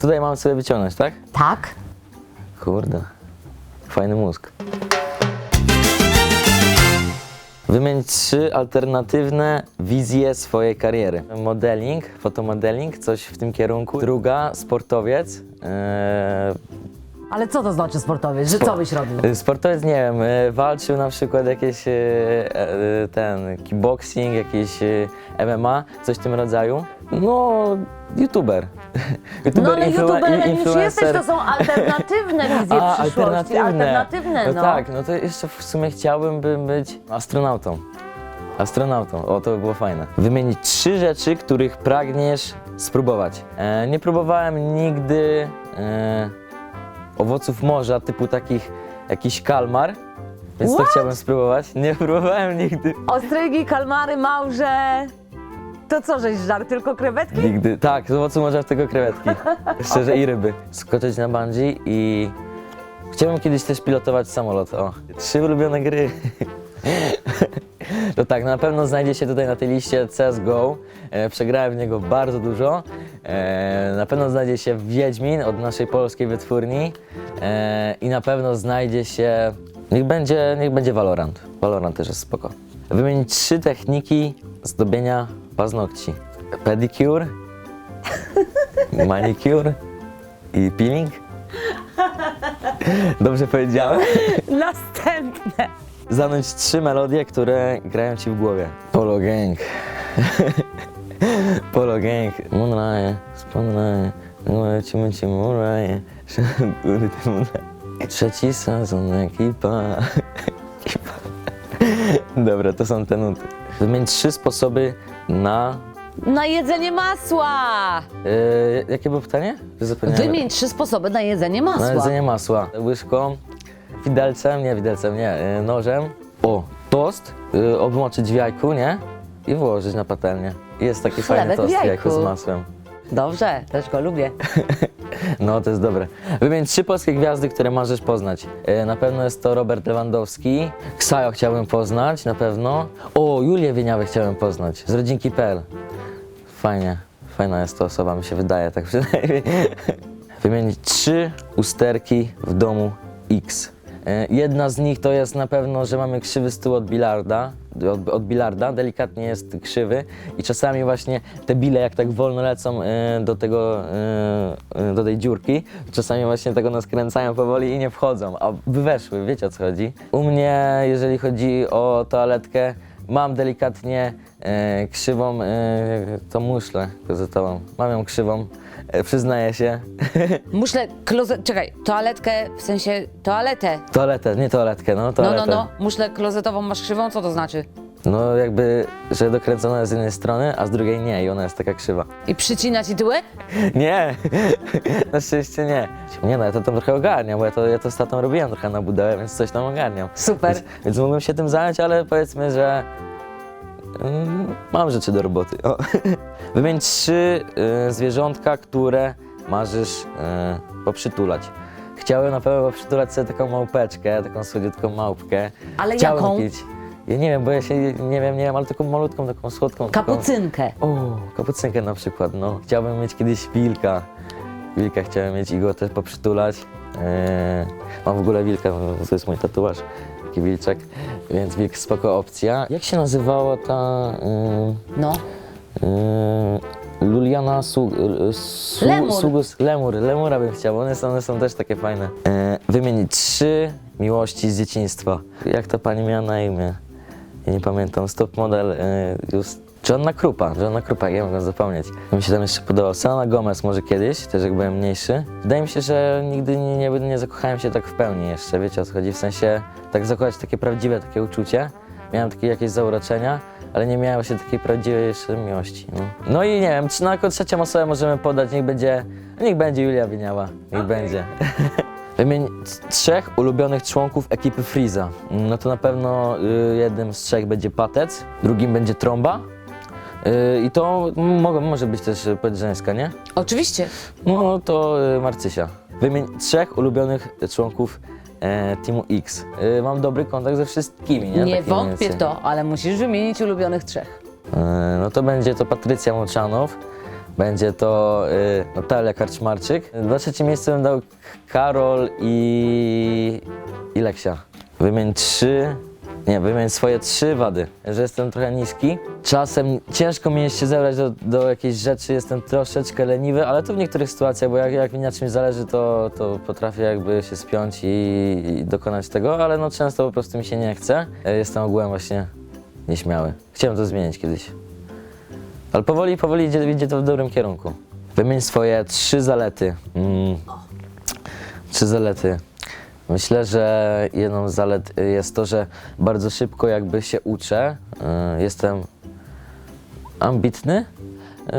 Tutaj mam sobie wyciągnąć, tak? Tak? Kurde. Fajny mózg. Wymień trzy alternatywne wizje swojej kariery. Modeling, fotomodeling, coś w tym kierunku. Druga, sportowiec. Eee, Ale co to znaczy sportowiec? Że co byś robił? Sportowiec, nie wiem, e, walczył na przykład jakieś e, ten kickboxing, jakieś MMA, coś w tym rodzaju. No, youtuber. No ale youtuberem już influencer. jesteś, to są alternatywne wizje A, przyszłości. Alternatywne, no. no. tak, no to jeszcze w sumie chciałbym bym być astronautą. Astronautą, o to by było fajne. Wymienić trzy rzeczy, których pragniesz spróbować. E, nie próbowałem nigdy e, owoców morza, typu takich jakiś kalmar, więc to What? chciałbym spróbować. Nie próbowałem nigdy. Ostrygi, kalmary, małże. To co, żeś żar, tylko krewetki? Nigdy. Tak, z owocu morza tego krewetki. Szczerze i ryby. Skoczyć na bungee i chciałbym kiedyś też pilotować samolot. O, trzy ulubione gry. To tak, na pewno znajdzie się tutaj na tej liście CSGO. E, przegrałem w niego bardzo dużo. E, na pewno znajdzie się Wiedźmin od naszej polskiej wytwórni. E, I na pewno znajdzie się. Niech będzie, niech będzie Valorant. Valorant też jest spoko. Wymienić trzy techniki zdobienia paznokci: pedicure, manicure i peeling. Dobrze powiedziałem? Następne. Zanąć trzy melodie, które grają ci w głowie. Polo Gang. Polo Gang. Moonlight, Spotlight, Lecimy ci Moonlight. Trzeci sezon. Ekipa. Dobra, to są te nuty. Wymień trzy sposoby na... Na jedzenie masła. Yy, jakie było pytanie? Zapomniałem. Wymień trzy sposoby na jedzenie masła. Na jedzenie masła. Łyżką, widelcem, nie widelcem, nie, y, nożem. O, tost, y, obmoczyć w jajku, nie? I włożyć na patelnię. Jest taki Chlebek fajny tost w jajku z masłem. Dobrze, też go lubię. No, to jest dobre. Wymień trzy polskie gwiazdy, które możesz poznać. Y, Na pewno jest to Robert Lewandowski. Ksajo chciałbym poznać, na pewno. O, Julię Wieniawę chciałem poznać, z rodzinki.pl. Fajnie, fajna jest to osoba, mi się wydaje, tak przynajmniej. Wymienić trzy usterki w domu X. E, Jedna z nich to jest na pewno, że mamy krzywy stół od bilarda, od, od bilarda, delikatnie jest krzywy. I czasami właśnie te bile jak tak wolno lecą e, do tego, e, do tej dziurki, czasami właśnie tego naskręcają powoli i nie wchodzą, a weszły, wiecie o co chodzi. U mnie, jeżeli chodzi o toaletkę, mam delikatnie e, krzywą e, tą muszlę klozetową. Mam ją krzywą, e, przyznaję się. Muszlę, klozet, czekaj, toaletkę, w sensie toaletę. Toaletę, nie toaletkę, no No, toaletę. no, no, muszlę klozetową masz krzywą, co to znaczy? No jakby, że dokręcona jest z jednej strony, a z drugiej nie i ona jest taka krzywa. I przycina ci tyłek? Nie, na szczęście nie. Nie no, ja to tam trochę ogarniam, bo ja to, ja to z tatą robiłem trochę na budowę, więc coś tam ogarniam. Super. Więc, więc mógłbym się tym zająć, ale powiedzmy, że mm, mam rzeczy do roboty. O. Wymień trzy y, zwierzątka, które marzysz y, poprzytulać. Chciałem na pewno poprzytulać sobie taką małpeczkę, taką słodziutką małpkę. Ale Chciałem jaką? Mieć, ja nie wiem, bo ja się nie wiem, nie wiem, ale taką malutką, taką słodką. Taką, Kapucynkę. o, kapucynkę na przykład, no. Chciałbym mieć kiedyś wilka. Wilka chciałem mieć i go też poprzytulać. Eee, mam w ogóle wilka, no, to jest mój tatuaż, taki wilczek, więc wilk spoko opcja. Jak się nazywała ta... Yy, No. yy, Luliana su, su, Lemur. Sugus, lemur, lemura bym chciał, one są, one są też takie fajne. E, wymienić trzy miłości z dzieciństwa. Jak ta pani miała na imię? Nie pamiętam, stop model e, już... Joanna Krupa, Joanna Krupa, ja mogę zapomnieć. Mi się tam jeszcze podobał. Selena Gomez może kiedyś, też jak byłem mniejszy. Wydaje mi się, że nigdy nie, nie, nie zakochałem się tak w pełni jeszcze, wiecie o co chodzi, w sensie tak zakochać takie prawdziwe takie uczucie. Miałem takie jakieś zauroczenia, ale nie miałem się takiej prawdziwej jeszcze miłości. No, no i nie wiem, czy na jako trzecią osobę możemy podać, niech będzie, niech będzie Julia Wieniała, niech będzie. Wymień trzech ulubionych członków ekipy Freeza. No to na pewno y, jednym z trzech będzie Patec, drugim będzie Tromba. Y, I to mogą, może być też y, nie? Oczywiście. No to y, Marcysia. Wymień trzech ulubionych członków e, Teamu X. Y, mam dobry kontakt ze wszystkimi, nie? Nie Taki wątpię w to, ale musisz wymienić ulubionych trzech. E, No to będzie to Patrycja Moczanow, Będzie to y, Natalia Karczmarczyk. Na trzecim miejscu bym dał Karol i, i Leksia. Wymień trzy, nie, wymień swoje trzy wady. Że jestem trochę niski. Czasem ciężko mi jest się zebrać do, do jakiejś rzeczy, jestem troszeczkę leniwy, ale to w niektórych sytuacjach, bo jak, jak mi na czymś zależy, to, to potrafię jakby się spiąć i, i dokonać tego, ale no często po prostu mi się nie chce. E, Jestem ogółem właśnie nieśmiały. Chciałem to zmienić kiedyś. Ale powoli, powoli idzie, idzie to w dobrym kierunku. Wymień swoje trzy zalety. Mm. Trzy zalety. Myślę, że jedną z zalet jest to, że bardzo szybko jakby się uczę. Y, Jestem ambitny. Y,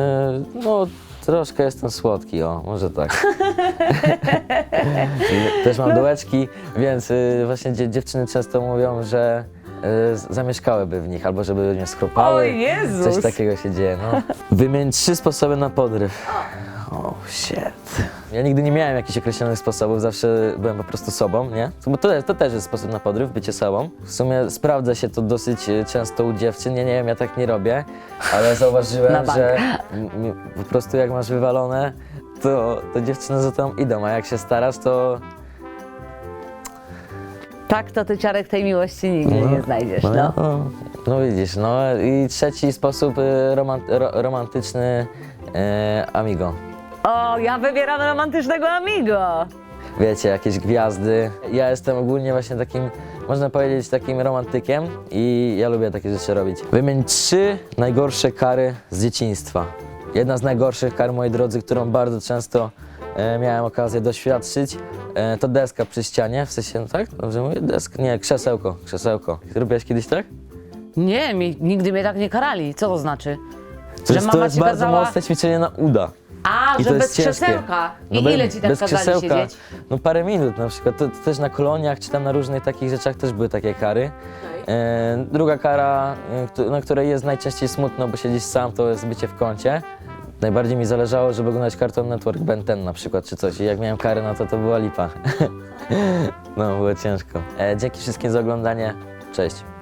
No, troszkę jestem słodki, o, może tak. Też mam dołeczki, więc y, właśnie dzie- dziewczyny często mówią, że y, zamieszkałyby w nich, albo żeby mnie skropały. Oj, Jezus. Coś takiego się dzieje, no. Wymień trzy sposoby na podryw. Oh shit. Ja nigdy nie miałem jakichś określonych sposobów, zawsze byłem po prostu sobą, nie? Bo to, to też jest sposób na podryw, bycie sobą. W sumie sprawdza się to dosyć e, często u dziewczyn, ja nie wiem, ja tak nie robię, ale Na zauważyłem, bank. że m- m- po prostu jak masz wywalone, to, to dziewczyny za tobą idą, a jak się starasz, to... Tak, to ty ciarek tej miłości nigdy nie znajdziesz, no. No, no widzisz, no i trzeci sposób roman, ro, romantyczny e, amigo. O, ja wybieram romantycznego amigo. wiecie, jakieś gwiazdy. Ja jestem ogólnie właśnie takim, można powiedzieć, takim romantykiem i ja lubię takie rzeczy robić. Wymień trzy najgorsze kary z dzieciństwa. Jedna z najgorszych kar, moi drodzy, którą bardzo często e, miałem okazję doświadczyć, e, to deska przy ścianie, w sensie, no tak? Dobrze mówię? Desk, nie, krzesełko, krzesełko. Robiłeś kiedyś tak? Nie, mi, nigdy mnie tak nie karali. Co to znaczy? To Że jest, to mama jest ci bardzo kazała- mocne ćwiczenie na uda. A, I że to bez jest ciężkie. krzesełka. I be- ile ci tak bez kazali krzesełka, siedzieć? No parę minut na przykład. To, to też na koloniach czy tam na różnych takich rzeczach też były takie kary. E, druga kara, e, któ- na której jest najczęściej smutno, bo siedzisz sam, to jest bycie w kącie. Najbardziej mi zależało, żeby oglądać Cartoon Network Ben 10 na przykład czy coś. I jak miałem karę, no to to była lipa. no, było ciężko. E, dzięki wszystkim za oglądanie. Cześć.